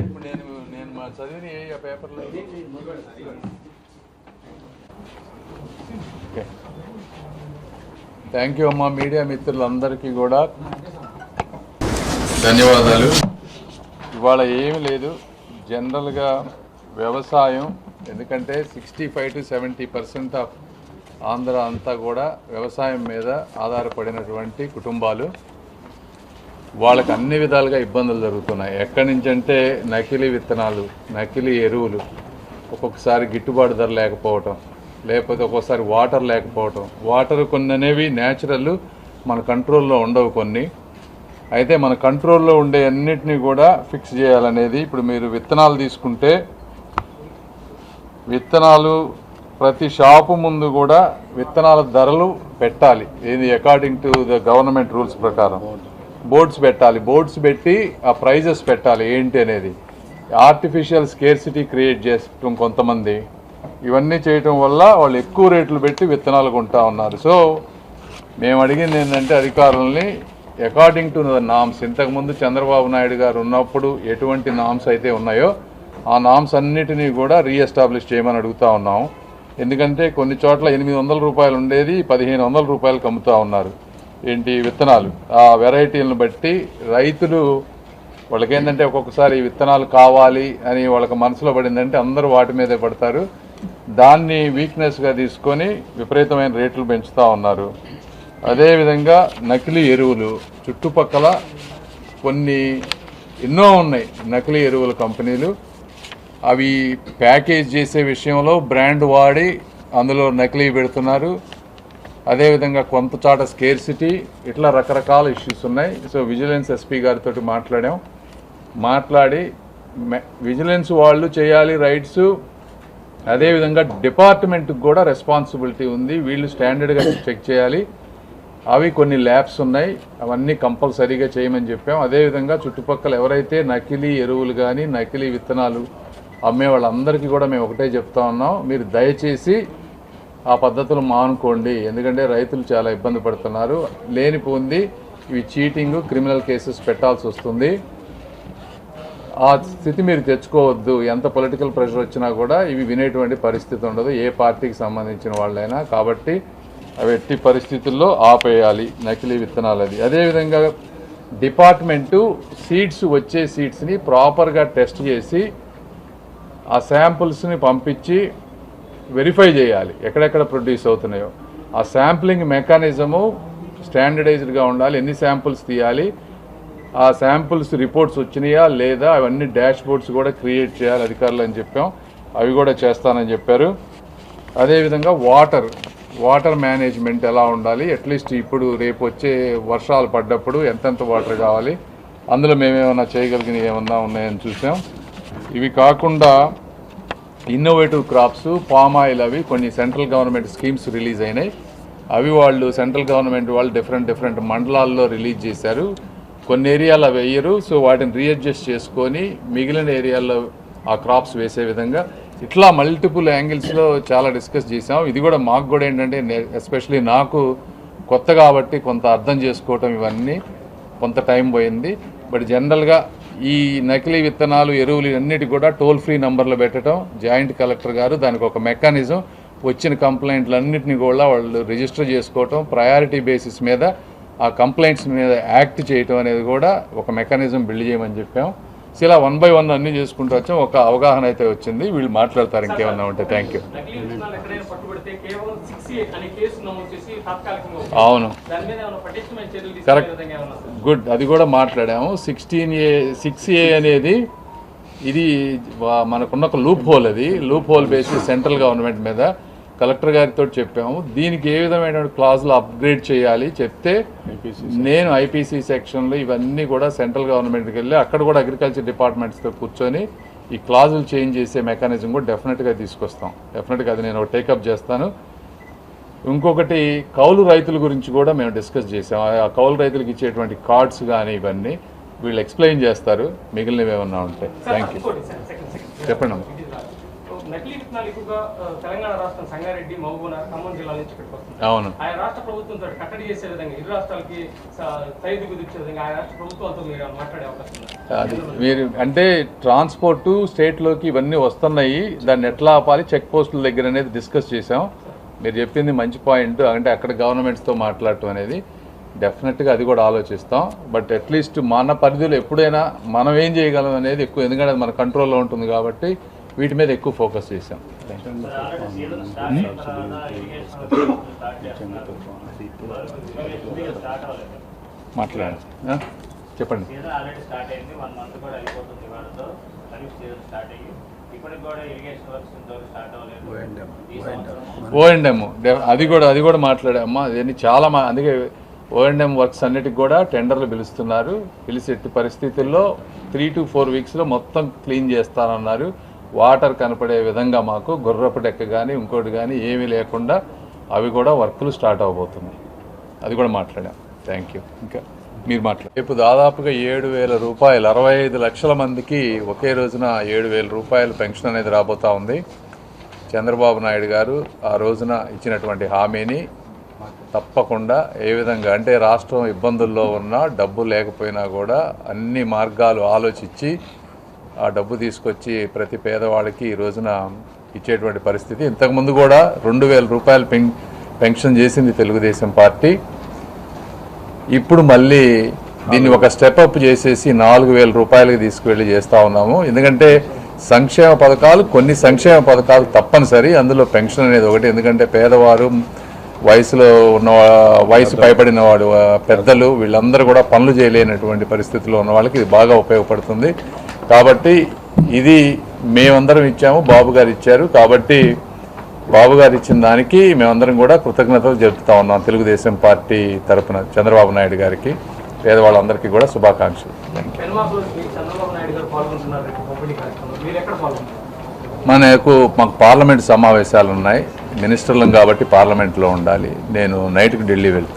ఇప్పుడు నేను నేను మా చదివిన ఏ పేపర్లో థ్యాంక్ యూ అమ్మా మీడియా మిత్రులందరికీ కూడా. ధన్యవాదాలు. ఇవాళ ఏమీ లేదు. జనరల్గా వ్యవసాయం ఎందుకంటే sixty five to seventy percent of Andhra అంతా కూడా వ్యవసాయం మీద ఆధారపడినటువంటి కుటుంబాలు. వాళ్ళకి అన్ని విధాలుగా ఇబ్బందులు జరుగుతున్నాయి. ఎక్కడి నుంచి అంటే నకిలీ విత్తనాలు నకిలీ ఎరువులు ఒక్కొక్కసారి గిట్టుబాటు ధర లేకపోవటం లేకపోతే ఒక్కొక్కసారి వాటర్ లేకపోవటం. వాటర్ కొన్ని అనేవి న్యాచురల్ మన కంట్రోల్లో ఉండవు కొన్ని. అయితే మన కంట్రోల్లో ఉండే అన్నిటినీ కూడా ఫిక్స్ చేయాలనేది ఇప్పుడు మీరు విత్తనాలు తీసుకుంటే విత్తనాలు ప్రతి షాపు ముందు కూడా విత్తనాల ధరలు పెట్టాలి. ఏది according to the government rules ప్రకారం. బోర్డ్స్ పెట్టాలి. బోర్డ్స్ పెట్టి ఆ ప్రైజెస్ పెట్టాలి. ఏంటి అనేది. ఆర్టిఫిషియల్ స్కేర్సిటీ క్రియేట్ చేసటం కొంతమంది. ఇవన్నీ చేయటం వల్ల వాళ్ళు ఎక్కువ రేట్లు పెట్టి విత్తనాలు కొంటా ఉన్నారు. సో మేము అడిగింది ఏంటంటే అధికారులని అకార్డింగ్ టు నామ్స్ ఇంతకుముందు చంద్రబాబు నాయుడు గారు ఉన్నప్పుడు ఎటువంటి నామ్స్ అయితే ఉన్నాయో ఆ నామ్స్ అన్నిటినీ కూడా రీఎస్టాబ్లిష్ చేయమని అడుగుతా ఉన్నాం. ఎందుకంటే కొన్ని చోట్ల ఎనిమిది వందల రూపాయలు ఉండేది పదిహేను వందల రూపాయలకు అమ్ముతూ ఉన్నారు. ఏంటి విత్తనాలు? ఆ వెరైటీలను బట్టి రైతులు వాళ్ళకేంటంటే ఒక్కొక్కసారి విత్తనాలు కావాలి అని వాళ్ళకి మనసులో పడిందంటే అందరూ వాటి మీదే పడతారు. దాన్ని వీక్నెస్గా తీసుకొని విపరీతమైన రేట్లు పెంచుతూ ఉన్నారు. అదేవిధంగా నకిలీ ఎరువులు చుట్టుపక్కల కొన్ని ఎన్నో ఉన్నాయి నకిలీ ఎరువుల కంపెనీలు. అవి ప్యాకేజ్ చేసే విషయంలో బ్రాండ్ వాడి అందులో నకిలీ పెడుతున్నారు. అదేవిధంగా కొంత చాట స్కేర్సిటీ ఇట్లా రకరకాల ఇష్యూస్ ఉన్నాయి. సో విజిలెన్స్ ఎస్పీ గారితో మాట్లాడాం. మాట్లాడి విజిలెన్స్ వాళ్ళు చేయాలి రైట్స్. అదేవిధంగా డిపార్ట్మెంట్కి కూడా రెస్పాన్సిబిలిటీ ఉంది. వీళ్ళు స్టాండర్డ్గా చెక్ చేయాలి. అవి కొన్ని ల్యాబ్స్ ఉన్నాయి. అవన్నీ కంపల్సరీగా చేయమని చెప్పాం. అదేవిధంగా చుట్టుపక్కల ఎవరైతే నకిలీ ఎరువులు కానీ నకిలీ విత్తనాలు అమ్మే వాళ్ళందరికీ కూడా మేము ఒకటే చెప్తా ఉన్నాం. మీరు దయచేసి ఆ పద్ధతులు మానుకోండి. ఎందుకంటే రైతులు చాలా ఇబ్బంది పడుతున్నారు. లేనిపోంది ఇవి చీటింగ్ క్రిమినల్ కేసెస్ పెట్టాల్సి వస్తుంది. ఆ స్థితి మీరు తెచ్చుకోవద్దు. ఎంత పొలిటికల్ ప్రెషర్ వచ్చినా కూడా ఇవి వినేటువంటి పరిస్థితి ఉండదు. ఏ పార్టీకి సంబంధించిన వాళ్ళైనా. కాబట్టి అవి ఎట్టి పరిస్థితుల్లో ఆపేయాలి. నకిలీ విత్తనాలు అది అదేవిధంగా డిపార్ట్మెంటు సీడ్స్ వచ్చే సీడ్స్ని ప్రాపర్గా టెస్ట్ చేసి ఆ శాంపుల్స్ని పంపించి వెరిఫై చేయాలి. ఎక్కడెక్కడ ప్రొడ్యూస్ అవుతున్నాయో. ఆ శాంప్లింగ్ మెకానిజము స్టాండర్డైజ్డ్గా ఉండాలి. ఎన్ని శాంపుల్స్ తీయాలి? ఆ శాంపుల్స్ రిపోర్ట్స్ వచ్చినాయా లేదా? అవన్నీ డాష్ బోర్డ్స్ కూడా క్రియేట్ చేయాలి అధికారులు అని చెప్పాం. అవి కూడా చేస్తానని చెప్పారు. అదేవిధంగా వాటర్ వాటర్ మేనేజ్మెంట్ ఎలా ఉండాలి? అట్లీస్ట్ ఇప్పుడు రేపు వచ్చే వర్షాలు పడ్డప్పుడు ఎంతెంత వాటర్ కావాలి? అందులో మేమేమన్నా చేయగలిగినవి ఏమన్నా ఉన్నాయని చూసాం. ఇవి కాకుండా ఇన్నోవేటివ్ క్రాప్స్ పామ్ ఆయిల్ అవి కొన్ని సెంట్రల్ గవర్నమెంట్ స్కీమ్స్ రిలీజ్ అయినాయి. అవి వాళ్ళు సెంట్రల్ గవర్నమెంట్ వాళ్ళు డిఫరెంట్ డిఫరెంట్ మండలాల్లో రిలీజ్ చేశారు. కొన్ని ఏరియాలో అవి వేయరు. సో వాటిని రీఅడ్జస్ట్ చేసుకొని మిగిలిన ఏరియాల్లో ఆ క్రాప్స్ వేసే విధంగా ఇట్లా మల్టిపుల్ యాంగిల్స్లో చాలా డిస్కస్ చేసాం ఇది కూడా మాకు కూడా ఏంటంటే ఎస్పెషలీ నాకు కొత్త కాబట్టి కొంత అర్థం చేసుకోవటం ఇవన్నీ కొంత టైం పోయింది. బట్ జనరల్గా ఈ నకిలీ విత్తనాలు ఎరువులు అన్నిటి కూడా టోల్ ఫ్రీ నంబర్లు పెట్టడం జాయింట్ కలెక్టర్ గారు దానికి ఒక మెకానిజం. వచ్చిన కంప్లైంట్లు అన్నింటినీ కూడా వాళ్ళు రిజిస్టర్ చేసుకోవటం ప్రయారిటీ బేసిస్ మీద ఆ కంప్లైంట్స్ మీద యాక్ట్ చేయటం అనేది కూడా ఒక మెకానిజం బిల్డ్ చేయమని చెప్పాం. సో ఇలా వన్ బై వన్ అన్ని చేసుకుంటూ వచ్చాం. ఒక అవగాహన అయితే వచ్చింది. వీళ్ళు మాట్లాడతారు ఇంకేమన్నా ఉంటే. Thank you. అవును. సార్? గుడ్ అది కూడా మాట్లాడాము. సిక్స్టీన్ ఏ సిక్స్ ఏ అనేది ఇది మనకున్న ఒక లూప్ హోల్ అది. Loop hole basis central government మీద కలెక్టర్ గారితో చెప్పాము. దీనికి ఏ విధమైన క్లాజులు అప్గ్రేడ్ చేయాలి చెప్తే నేను ఐపీసీ సెక్షన్లో ఇవన్నీ కూడా సెంట్రల్ గవర్నమెంట్కి వెళ్ళి అక్కడ కూడా అగ్రికల్చర్ డిపార్ట్మెంట్స్తో కూర్చొని ఈ క్లాజులు చేంజ్ చేసే మెకానిజం కూడా డెఫినెట్గా తీసుకొస్తాం. డెఫినెట్గా అది నేను టేకప్ చేస్తాను. ఇంకొకటి కౌలు రైతుల గురించి కూడా మేము డిస్కస్ చేసాం. ఆ కౌలు రైతులకు ఇచ్చేటువంటి కార్డ్స్ కానీ ఇవన్నీ వీళ్ళు ఎక్స్ప్లెయిన్ చేస్తారు. మిగిలినవి ఏమన్నా ఉంటాయి థ్యాంక్ యూ ఇంకోటి సార్, సెకండ్, సెకండ్. చెప్పండి. నకిలీ విత్తనాలు ఎక్కువగా తెలంగాణ రాష్ట్రం సంగారెడ్డి మహబూబ్నగర్ ఖమ్మం జిల్లా నుంచి ఇక్కడికి వస్తుంది. అవును. ఆయా రాష్ట్ర ప్రభుత్వంతో కట్టడి చేసే విధంగా ఇరు రాష్ట్రాలకి సైదు కుదిర్చే విధంగా ఆయా రాష్ట్ర ప్రభుత్వాలతో మీరు మాట్లాడే అవకాశం మీరు అంటే ట్రాన్స్పోర్ట్ స్టేట్లోకి ఇవన్నీ వస్తున్నాయి. దాన్ని ఎట్లా ఆపాలి? చెక్ పోస్టుల దగ్గర అనేది డిస్కస్ చేసాం మీరు చెప్పింది మంచి పాయింట్. అంటే అక్కడ గవర్నమెంట్స్తో మాట్లాడటం అనేది డెఫినెట్గా అది కూడా ఆలోచిస్తాం. బట్ అట్లీస్ట్ మన పరిధిలో ఎప్పుడైనా మనం ఏం చేయగలం అనేది ఎక్కువ ఎందుకంటే అది మన కంట్రోల్లో ఉంటుంది కాబట్టి వీటి మీద ఎక్కువ ఫోకస్ చేశాం. మాట్లాడండి. చెప్పండి. ఓఎండ్ఎం అది కూడా అది కూడా మాట్లాడామ్మా ఇవన్నీ చాలా మా అందుకే ఓఎండ్ఎం వర్క్స్ అన్నిటికి కూడా టెండర్లు పిలుస్తున్నారు. పిలిచి ఎట్టి పరిస్థితుల్లో త్రీ టు ఫోర్ వీక్స్లో మొత్తం క్లీన్ చేస్తానన్నారు. వాటర్ కనపడే విధంగా మాకు గుర్రపు డెక్క కానీ ఇంకోటి కానీ ఏమీ లేకుండా అవి కూడా వర్కులు స్టార్ట్ అవబోతున్నాయి. అది కూడా మాట్లాడాం. థ్యాంక్ యూ ఇంకా మీరు మాట్లాడు రేపు దాదాపుగా ఏడు వేల రూపాయలు అరవై ఐదు లక్షల మందికి ఒకే రోజున ఏడు వేల రూపాయలు పెన్షన్ అనేది రాబోతా ఉంది. చంద్రబాబు నాయుడు గారు ఆ రోజున ఇచ్చినటువంటి హామీని తప్పకుండా ఏ విధంగా అంటే రాష్ట్రం ఇబ్బందుల్లో ఉన్నా డబ్బు లేకపోయినా కూడా అన్ని మార్గాలు ఆలోచించి ఆ డబ్బు తీసుకొచ్చి ప్రతి పేదవాడికి ఈ రోజున ఇచ్చేటువంటి పరిస్థితి. ఇంతకుముందు కూడా రెండు వేల రూపాయలు పెన్ పెన్షన్ చేసింది తెలుగుదేశం పార్టీ. ఇప్పుడు మళ్ళీ దీన్ని ఒక స్టెప్ అప్ చేసేసి నాలుగు వేల రూపాయలకి తీసుకువెళ్ళి చేస్తూ ఉన్నాము. ఎందుకంటే సంక్షేమ పథకాలు కొన్ని సంక్షేమ పథకాలు తప్పనిసరి. అందులో పెన్షన్ అనేది ఒకటి. ఎందుకంటే పేదవారు వయసులో ఉన్న వయసు పైబడిన వాడు పెద్దలు వీళ్ళందరూ కూడా పనులు చేయలేనటువంటి పరిస్థితిలో ఉన్న వాళ్ళకి ఇది బాగా ఉపయోగపడుతుంది. కాబట్టి ఇది మేమందరం ఇచ్చాము బాబు గారు ఇచ్చారు. కాబట్టి బాబు గారు ఇచ్చిన దానికి మేమందరం కూడా కృతజ్ఞతలు జరుపుతా ఉన్నాం తెలుగుదేశం పార్టీ తరపున చంద్రబాబు నాయుడు గారికి పేదవాళ్ళందరికీ కూడా శుభాకాంక్షలు. మనకు మాకు పార్లమెంట్ సమావేశాలు ఉన్నాయి మినిస్టర్లం కాబట్టి పార్లమెంట్లో ఉండాలి. నేను నైట్కి ఢిల్లీ వెళ్తాను.